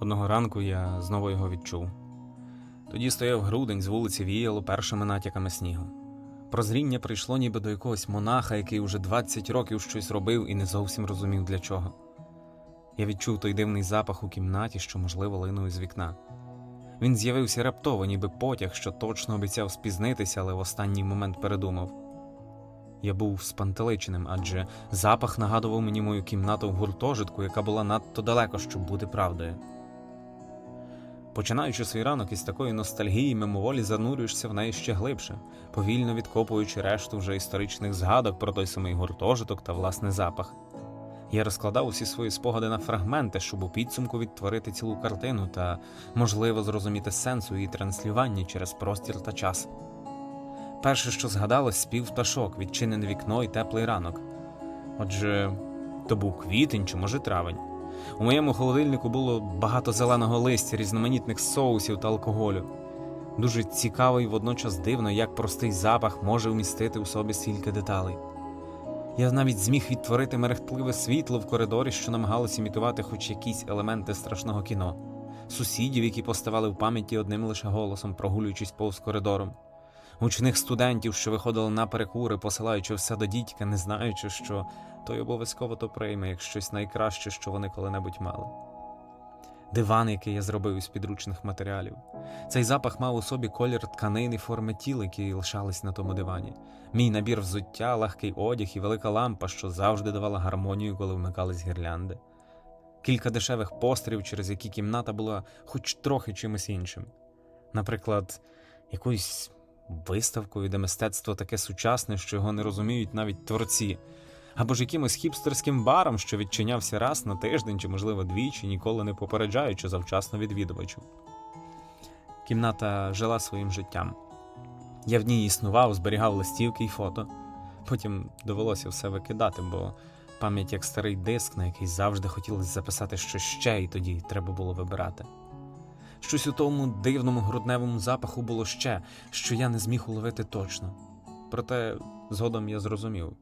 Одного ранку я знову його відчув. Тоді стояв грудень, з вулиці віяло першими натяками снігу. Прозріння прийшло ніби до якогось монаха, який уже 20 років щось робив і не зовсім розумів для чого. Я відчув той дивний запах у кімнаті, що, можливо, линув з вікна. Він з'явився раптово, ніби потяг, що точно обіцяв спізнитися, але в останній момент передумав. Я був спантеличеним, адже запах нагадував мені мою кімнату в гуртожитку, яка була надто далеко, щоб бути правдою. Починаючи свій ранок із такої ностальгії, мимоволі занурюєшся в неї ще глибше, повільно відкопуючи решту вже історичних згадок про той самий гуртожиток та власне запах. Я розкладав усі свої спогади на фрагменти, щоб у підсумку відтворити цілу картину та, можливо, зрозуміти сенс у її транслюванні через простір та час. Перше, що згадалось, спів пташок, відчинене вікно і теплий ранок. Отже, то був квітень чи може травень. У моєму холодильнику було багато зеленого листя, різноманітних соусів та алкоголю. Дуже цікаво і водночас дивно, як простий запах може вмістити у собі стільки деталей. Я навіть зміг відтворити мерехтливе світло в коридорі, що намагалося імітувати хоч якісь елементи страшного кіно, сусідів, які поставали в пам'яті одним лише голосом, прогулюючись повз коридором, гучних студентів, що виходили на перекури, посилаючи все до дідька, не знаючи, що той обов'язково то прийме як щось найкраще, що вони коли-небудь мали. Диван, який я зробив із підручних матеріалів. Цей запах мав у собі колір тканин і форми тіл, які лишались на тому дивані. Мій набір взуття, легкий одяг і велика лампа, що завжди давала гармонію, коли вмикались гірлянди. Кілька дешевих пострів, через які кімната була хоч трохи чимось іншим. Наприклад, якоюсь виставкою, де мистецтво таке сучасне, що його не розуміють навіть творці, або ж якимось хіпстерським баром, що відчинявся раз на тиждень чи, можливо, двічі, ніколи не попереджаючи завчасно відвідувачів. Кімната жила своїм життям. Я в ній існував, зберігав листівки і фото. Потім довелося все викидати, бо пам'ять як старий диск, на який завжди хотілося записати щось ще, і тоді треба було вибирати. Щось у тому дивному грудневому запаху було ще, що я не зміг уловити точно. Проте згодом я зрозумів.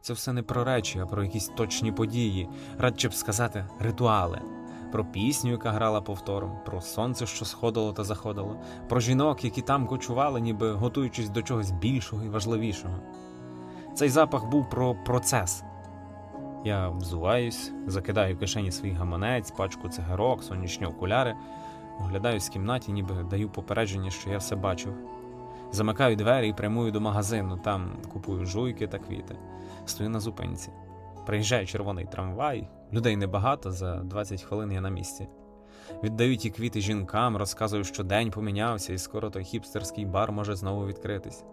Це все не про речі, а про якісь точні події, радше б сказати, ритуали. Про пісню, яка грала повтором, про сонце, що сходило та заходило, про жінок, які там кочували, ніби готуючись до чогось більшого і важливішого. Цей запах був про процес. Я взуваюсь, закидаю в кишені свій гаманець, пачку цигарок, сонячні окуляри, оглядаюсь в кімнаті, ніби даю попередження, що я все бачив. Замикаю двері і прямую до магазину, там купую жуйки та квіти. Стою на зупинці. Приїжджає червоний трамвай, людей небагато, за 20 хвилин я на місці. Віддаю ті квіти жінкам, розказую, що день помінявся, і скоро той хіпстерський бар може знову відкритись.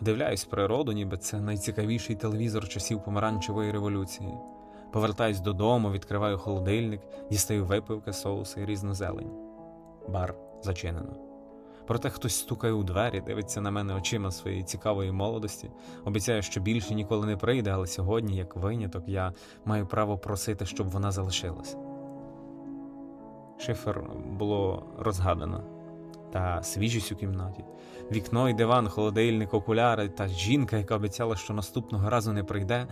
Вдивляюсь природу, ніби це найцікавіший телевізор часів помаранчевої революції. Повертаюсь додому, відкриваю холодильник, дістаю випивки, соуси і різну зелень. Бар зачинено. Проте хтось стукає у двері, дивиться на мене очима своєї цікавої молодості, обіцяє, що більше ніколи не прийде, але сьогодні, як виняток, я маю право просити, щоб вона залишилась. Шифер було розгадано, та свіжість у кімнаті. Вікно і диван, холодильник, окуляри та жінка, яка обіцяла, що наступного разу не прийде,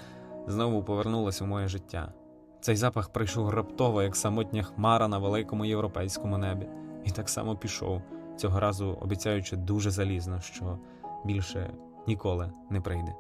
знову повернулася в моє життя. Цей запах прийшов раптово, як самотня хмара на великому європейському небі, і так само пішов цього разу обіцяючи дуже залізно, що більше ніколи не прийде.